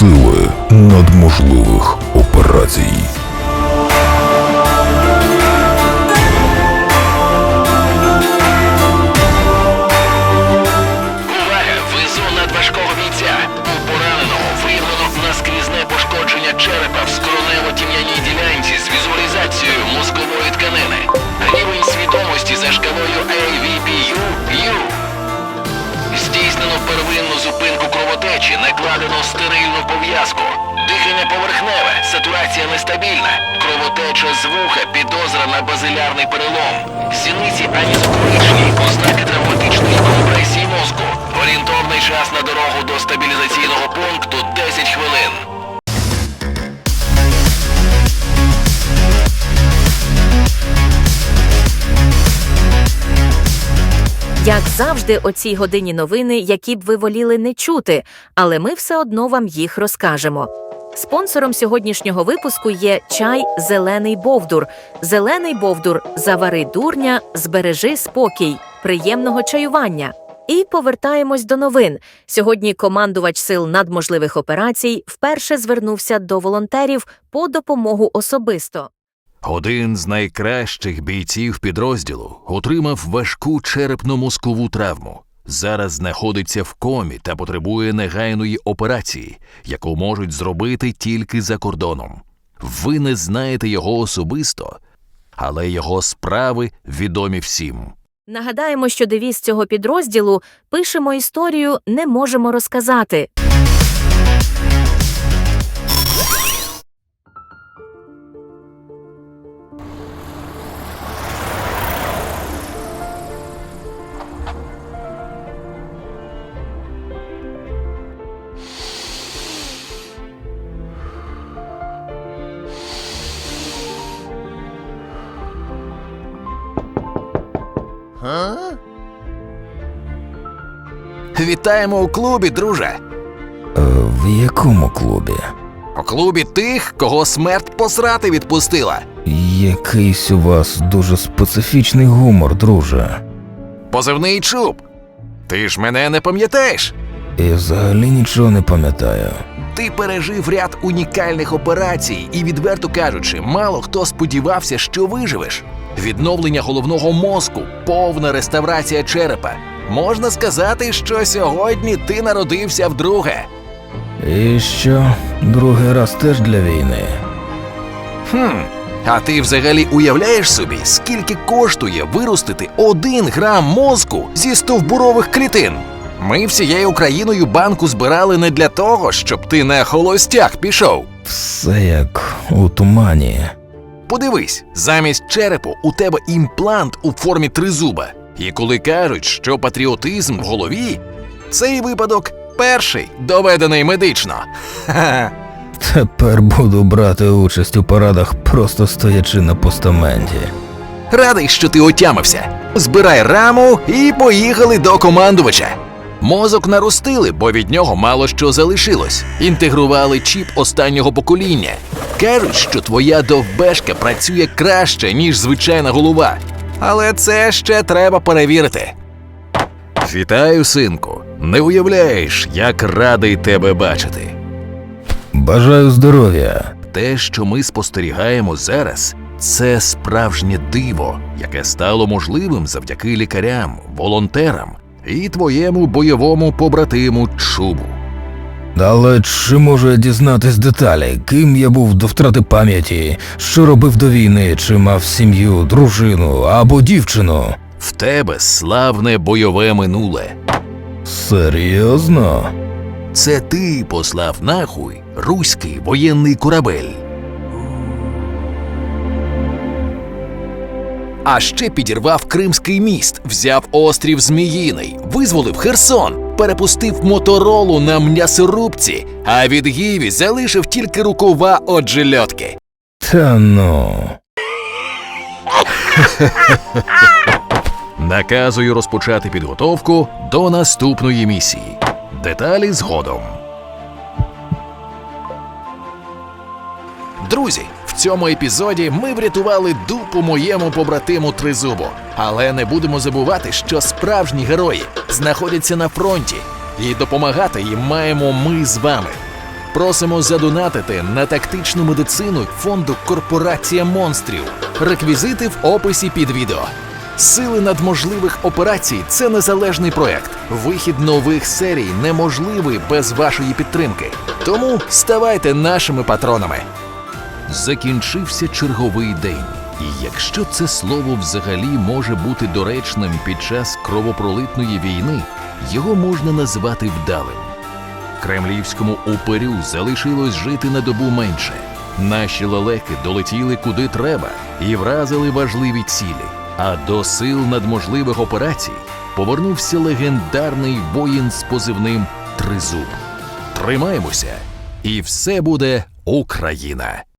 сили надможливих операцій. Черепа в скронево-тім'яній ділянці з візуалізацією мозкової тканини. Рівень свідомості за шкалою AV укладено стерильну пов'язку. Дихання поверхневе, сатурація нестабільна, кровотеча з вуха, підозра на базилярний перелом. Сіниці анізофоричні, ознаки травматичної компресії мозку. Орієнтовний час на дорогу до стабілізаційного пункту 10 хвилин. Завжди, о цій годині новини, які б ви воліли не чути, але ми все одно вам їх розкажемо. Спонсором сьогоднішнього випуску є чай Зелений Бовдур. Зелений Бовдур завари дурня, збережи спокій, приємного чаювання. І повертаємось до новин. Сьогодні командувач сил надможливих операцій вперше звернувся до волонтерів по допомогу особисто. Один з найкращих бійців підрозділу отримав важку черепно-мозкову травму. Зараз знаходиться в комі та потребує негайної операції, яку можуть зробити тільки за кордоном. Ви не знаєте його особисто, але його справи відомі всім. Нагадаємо, що девіз цього підрозділу пишемо історію, не можемо розказати. Вітаємо у клубі, друже! Е, В якому клубі? У клубі тих, кого смерть посрати відпустила. Якийсь у вас дуже специфічний гумор, друже. Позивний чуб. Ти ж мене не пам'ятаєш? І взагалі нічого не пам'ятаю. Ти пережив ряд унікальних операцій, і, відверто кажучи, мало хто сподівався, що виживеш. Відновлення головного мозку, повна реставрація черепа. Можна сказати, що сьогодні ти народився вдруге. І що, другий раз теж для війни? Хм. А ти взагалі уявляєш собі, скільки коштує виростити один грам мозку зі стовбурових клітин? Ми всією Україною банку збирали не для того, щоб ти на холостяк пішов. Все як у тумані. Подивись, замість черепу у тебе імплант у формі тризуба. І коли кажуть, що патріотизм в голові, цей випадок перший доведений медично. Ха-ха. Тепер буду брати участь у парадах, просто стоячи на постаменті. Радий, що ти отямився. Збирай раму і поїхали до командувача. Мозок наростили, бо від нього мало що залишилось. Інтегрували чіп останнього покоління. Кажуть, що твоя довбешка працює краще, ніж звичайна голова. Але це ще треба перевірити. Вітаю, синку. Не уявляєш, як радий тебе бачити. Бажаю здоров'я. Те, що ми спостерігаємо зараз, це справжнє диво, яке стало можливим завдяки лікарям, волонтерам і твоєму бойовому побратиму Чубу. Але чи можу я дізнатись деталі, ким я був до втрати пам'яті, що робив до війни, чи мав сім'ю, дружину або дівчину? В тебе славне бойове минуле. Серйозно? Це ти послав нахуй руський воєнний корабель. А ще підірвав Кримський міст, взяв острів Зміїний, визволив Херсон, перепустив моторолу на м'ясорубці, а від Гіві залишив тільки рукава од жильотки. Та ну. Наказую розпочати підготовку до наступної місії. Деталі згодом. Друзі, цьому епізоді ми врятували дупу моєму побратиму Тризубу. Але не будемо забувати, що справжні герої знаходяться на фронті, і допомагати їм маємо ми з вами. Просимо задонатити на тактичну медицину фонду Корпорація монстрів. Реквізити в описі під відео. Сили надможливих операцій це незалежний проект. Вихід нових серій неможливий без вашої підтримки. Тому ставайте нашими патронами. Закінчився черговий день. І якщо це слово взагалі може бути доречним під час кровопролитної війни, його можна назвати вдалим. Кремлівському упирю залишилось жити на добу менше. Наші лелеки долетіли куди треба і вразили важливі цілі. А до сил надможливих операцій повернувся легендарний воїн з позивним Тризуб. Тримаємося, і все буде Україна!